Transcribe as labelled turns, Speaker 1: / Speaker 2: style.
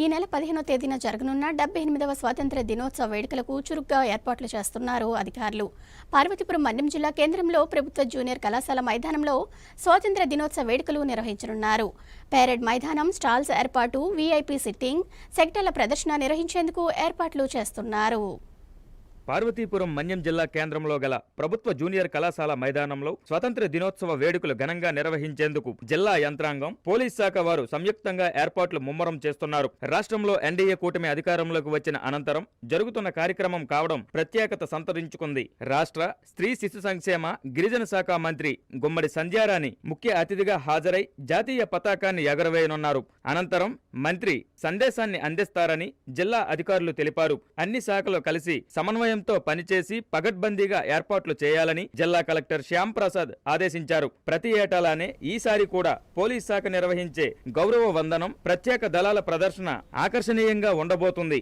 Speaker 1: ఈ నెల పదిహేనో తేదీన జరగనున్న డెబ్బై ఎనిమిదవ స్వాతంత్ర దినోత్సవ వేడుకలకు చురుగ్గా ఏర్పాట్లు చేస్తున్నారు అధికారులు. పార్వతీపురం మన్యం జిల్లా కేంద్రంలో ప్రభుత్వ జూనియర్ కళాశాల మైదానంలో స్వాతంత్ర దినోత్సవ వేడుకలు నిర్వహించనున్నారు. పేరెడ్ మైదానం స్టాల్స్ ఏర్పాటు వీఐపీ సిట్టింగ్ సెక్టర్ల ప్రదర్శన నిర్వహించేందుకు ఏర్పాట్లు చేస్తున్నారు.
Speaker 2: పార్వతీపురం మన్యం జిల్లా కేంద్రంలో గల ప్రభుత్వ జూనియర్ కళాశాల మైదానంలో స్వతంత్ర దినోత్సవ వేడుకలు ఘనంగా నిర్వహించేందుకు జిల్లా యంత్రాంగం పోలీస్ శాఖ వారు సంయుక్తంగా ఏర్పాట్లు ముమ్మరం చేస్తున్నారు. రాష్ట్రంలో ఎన్డీఏ కూటమి అధికారంలోకి వచ్చిన అనంతరం జరుగుతున్న కార్యక్రమం కావడం ప్రత్యేకత సంతరించుకుంది. రాష్ట్ర స్త్రీ శిశు సంక్షేమ గిరిజన శాఖ మంత్రి గుమ్మడి సంధ్యారాణి ముఖ్య అతిథిగా హాజరై జాతీయ పతాకాన్ని ఎగరవేయనున్నారు. అనంతరం మంత్రి సందేశాన్ని అందిస్తారని జిల్లా అధికారులు తెలిపారు. అన్ని శాఖలు కలిసి సమన్వయం సమన్వయంతో పనిచేసి పగడ్బందీగా ఏర్పాట్లు చేయాలని జిల్లా కలెక్టర్ శ్యామ్ ప్రసాద్ ఆదేశించారు. ప్రతి ఏటాలానే ఈసారి కూడా పోలీస్ శాఖ నిర్వహించే గౌరవ వందనం ప్రత్యేక దళాల ప్రదర్శన ఆకర్షణీయంగా ఉండబోతుంది.